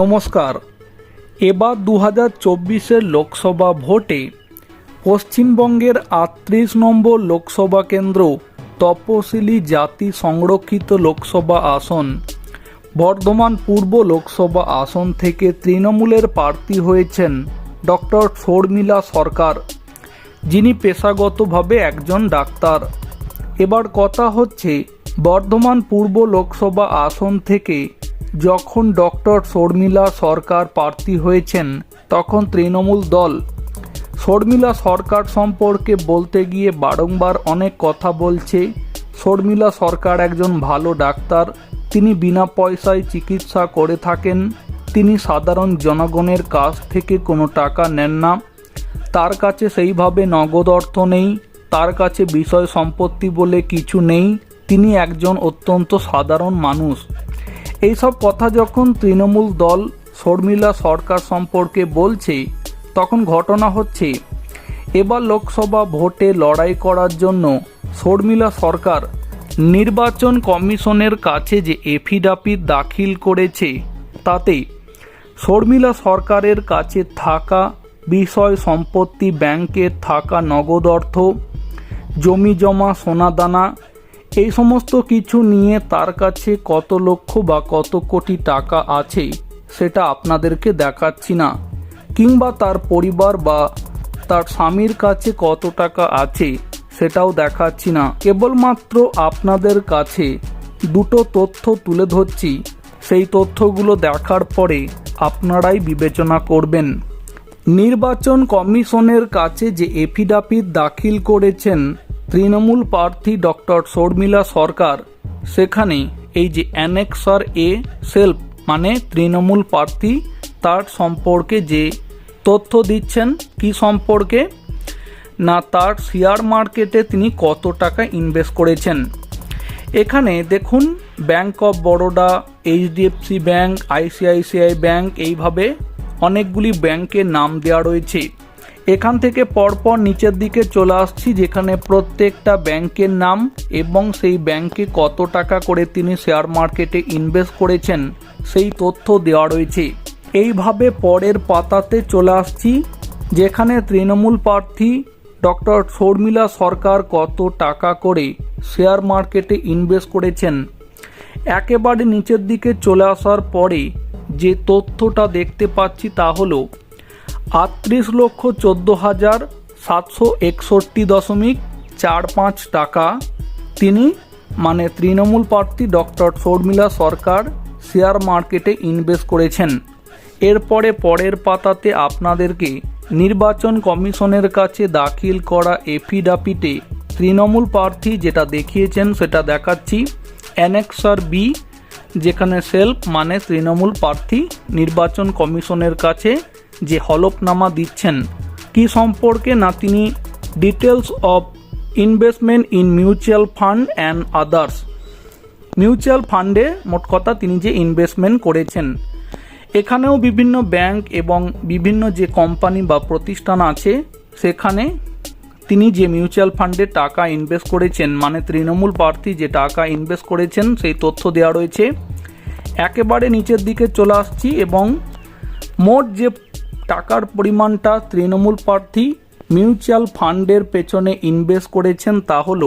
নমস্কার। এবার দু হাজার চব্বিশের লোকসভা ভোটে পশ্চিমবঙ্গের আটত্রিশ নম্বর লোকসভা কেন্দ্র তপশিলি জাতি সংরক্ষিত লোকসভা আসন। বর্ধমান পূর্ব লোকসভা আসন থেকে তৃণমূলের প্রার্থী হয়েছেন ডক্টর শর্মিলা সরকার। যিনি পেশাগতভাবে একজন ডাক্তার। এবার কথা হচ্ছে বর্ধমান পূর্ব লোকসভা আসন থেকে যখন ডক্টর শর্মিলা সরকার প্রার্থী হয়েছেন, তখন তৃণমূল দল। শর্মিলা সরকার সম্পর্কে বলতে গিয়ে বারংবার অনেক কথা বলছে। শর্মিলা সরকার একজন ভালো ডাক্তার। তিনি বিনা পয়সায় চিকিৎসা করে থাকেন। তিনি সাধারণ জনগণের কাছ থেকে কোনো টাকা নেন না। তার কাছে সেইভাবে নগদ অর্থ নেই। তার কাছে বিষয় সম্পত্তি বলে কিছু নেই। তিনি একজন অত্যন্ত সাধারণ মানুষ। এইসব কথা যখন তৃণমূল দল শর্মিলা সরকার সম্পর্কে বলছে, তখন ঘটনা হচ্ছে, এবার লোকসভা ভোটে লড়াই করার জন্য শর্মিলা সরকার নির্বাচন কমিশনের কাছে যে এফিডাভিট দাখিল করেছে, তাতে শর্মিলা সরকারের কাছে থাকা বিষয় সম্পত্তি ব্যাংকে থাকা নগদ অর্থ, জমি জমা সোনাদানা এই সমস্ত কিছু নিয়ে তার কাছে কত লক্ষ বা কত কোটি টাকা আছে, সেটা আপনাদেরকে দেখাচ্ছি না। কিংবা তার পরিবার বা তার স্বামীর কাছে কত টাকা আছে, সেটাও দেখাচ্ছি না। কেবলমাত্র আপনাদের কাছে দুটো তথ্য তুলে ধরছি। সেই তথ্যগুলো দেখার পরে আপনারাই বিবেচনা করবেন। নির্বাচন কমিশনের কাছে যে এফিডাভিট দাখিল করেছেন তৃণমূল প্রার্থী ডক্টর শর্মিলা সরকার, সেখানে এই যে অ্যানেক্সার এ সেলফ মানে তৃণমূল প্রার্থী, তার সম্পর্কে যে তথ্য দিচ্ছেন, কি সম্পর্কে? না, তার শেয়ার মার্কেটে তিনি কত টাকা ইনভেস্ট করেছেন? এখানে দেখুন bank of Baroda HDFC bank ICICI bank এইভাবে অনেকগুলি ব্যাংকের নাম দেওয়া রয়েছে। এখান থেকে পরপর নিচের দিকে চলে আসছি, যেখানে প্রত্যেকটা ব্যাংকের নাম এবং সেই ব্যাংকে কত টাকা করে তিনি শেয়ার মার্কেটে ইনভেস্ট করেছেন, সেই তথ্য দেওয়া রয়েছে। এইভাবে পরের পাতাতে চলে আসছি, যেখানে তৃণমূল প্রার্থী ডক্টর শর্মিলা সরকার কত টাকা করে শেয়ার মার্কেটে ইনভেস্ট করেছেন। একেবারে নিচের দিকে চলে আসার পরে যে তথ্যটা দেখতে পাচ্ছি তা হলো আটত্রিশ লক্ষ চোদ্দ হাজার সাতশো একষট্টি দশমিক চার পাঁচ টাকা। তিনি মানে তৃণমূল প্রার্থী ডক্টর শর্মিলা সরকার শেয়ার মার্কেটে ইনভেস্ট করেছেন। এরপরে পরের পাতাতে আপনাদেরকে নির্বাচন কমিশনের কাছে দাখিল করা এফিডাভিটে তৃণমূল প্রার্থী যেটা দেখিয়েছেন সেটা দেখাচ্ছি। অ্যানেক্সার বি, যেখানে সেলফ মানে তৃণমূল প্রার্থী নির্বাচন কমিশনের কাছে যে হলফনামা দিচ্ছেন। কি সম্পর্কে না তিনি details of investment in mutual fund and others mutual ফান্ডে মোট কথা তিনি যে ইনভেস্টমেন্ট করেছেন। এখানেও বিভিন্ন ব্যাংক এবং বিভিন্ন যে কোম্পানি বা প্রতিষ্ঠান আছে, সেখানে তিনি যে মিউচুয়াল ফান্ডে টাকা ইনভেস্ট করেছেন মানে তৃণমূল প্রার্থী যে টাকা ইনভেস্ট করেছেন, সেই তথ্য দেওয়া রয়েছে। একেবারে নিচের দিকে চলে আসছি এবং মোট যে টাকার পরিমাণটা তৃণমূল প্রার্থী মিউচুয়াল ফান্ডের পেছনে ইনভেস্ট করেছেন তা হল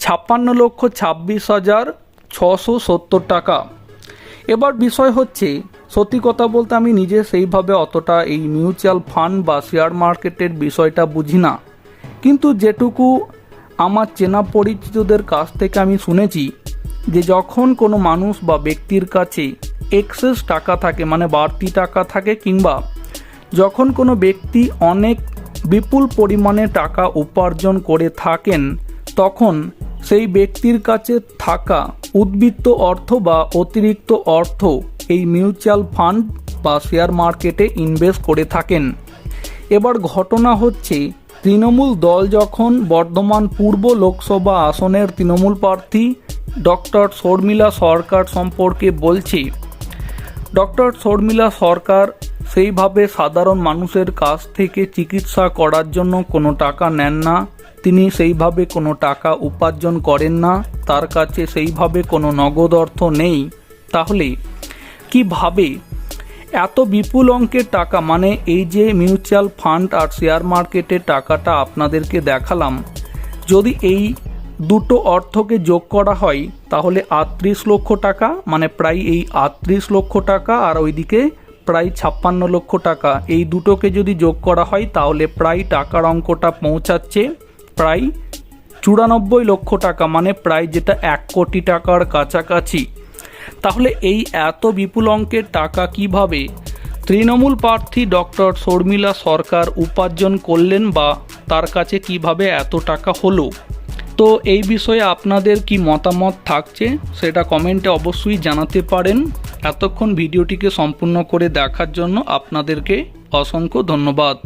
ছাপ্পান্ন লক্ষ ছাব্বিশ হাজার ছশো সত্তর টাকা। এবার বিষয় হচ্ছে, সত্যি কথা বলতে আমি নিজে সেইভাবে অতটা এই মিউচুয়াল ফান্ড বা শেয়ার মার্কেটের বিষয়টা বুঝি না। কিন্তু যেটুকু আমার চেনা পরিচিতদের কাছ থেকে আমি শুনেছি যে যখন কোনো মানুষ বা ব্যক্তির কাছে এক্সেস টাকা থাকে মানে বাড়তি টাকা থাকে কিংবা যখন কোনো ব্যক্তি অনেক বিপুল পরিমাণে টাকা উপার্জন করে থাকেন, তখন সেই ব্যক্তির কাছে থাকা উদ্বৃত্ত অর্থ বা অতিরিক্ত অর্থ এই মিউচুয়াল ফান্ড বা শেয়ার মার্কেটে ইনভেস্ট করে থাকেন। এবার ঘটনা হচ্ছে, তৃণমূল দল যখন বর্ধমান পূর্ব লোকসভা আসনের তৃণমূল প্রার্থী ডক্টর শর্মিলা সরকার সম্পর্কে বলছে, ডক্টর শর্মিলা সরকার সেইভাবে সাধারণ মানুষের কাছ থেকে চিকিৎসা করার জন্য কোনো টাকা নেন না। তিনি সেইভাবে কোনো টাকা উপার্জন করেন না। তার কাছে সেইভাবে কোনো নগদ অর্থ নেই। তাহলে কীভাবে? এত বিপুল অঙ্কের টাকা মানে এই যে মিউচুয়াল ফান্ড আর শেয়ার মার্কেটের টাকাটা আপনাদেরকে দেখালাম। যদি এই দুটো অর্থকে যোগ করা হয়, তাহলে আটত্রিশ লক্ষ টাকা মানে প্রায় এই আটত্রিশ লক্ষ টাকা আর ওইদিকে প্রায় ছাপ্পান্ন লক্ষ টাকা। এই দুটোকে যদি যোগ করা হয়, তাহলে প্রায় টাকার অঙ্কটা পৌঁছাচ্ছে প্রায় চুরানব্বই লক্ষ টাকা মানে প্রায় যেটা এক কোটি টাকার কাছাকাছি। তাহলে এই এত বিপুল অঙ্কের টাকা কীভাবে তৃণমূল প্রার্থী ডক্টর শর্মিলা সরকার উপার্জন করলেন বা তার কাছে কীভাবে এত টাকা হলো? তো এই বিষয়ে আপনাদের কি মতামত থাকছে সেটা কমেন্টে অবশ্যই জানাতে পারেন। এতক্ষণ ভিডিওটিকে সম্পূর্ণ করে দেখার জন্য আপনাদেরকে অসংখ্য ধন্যবাদ।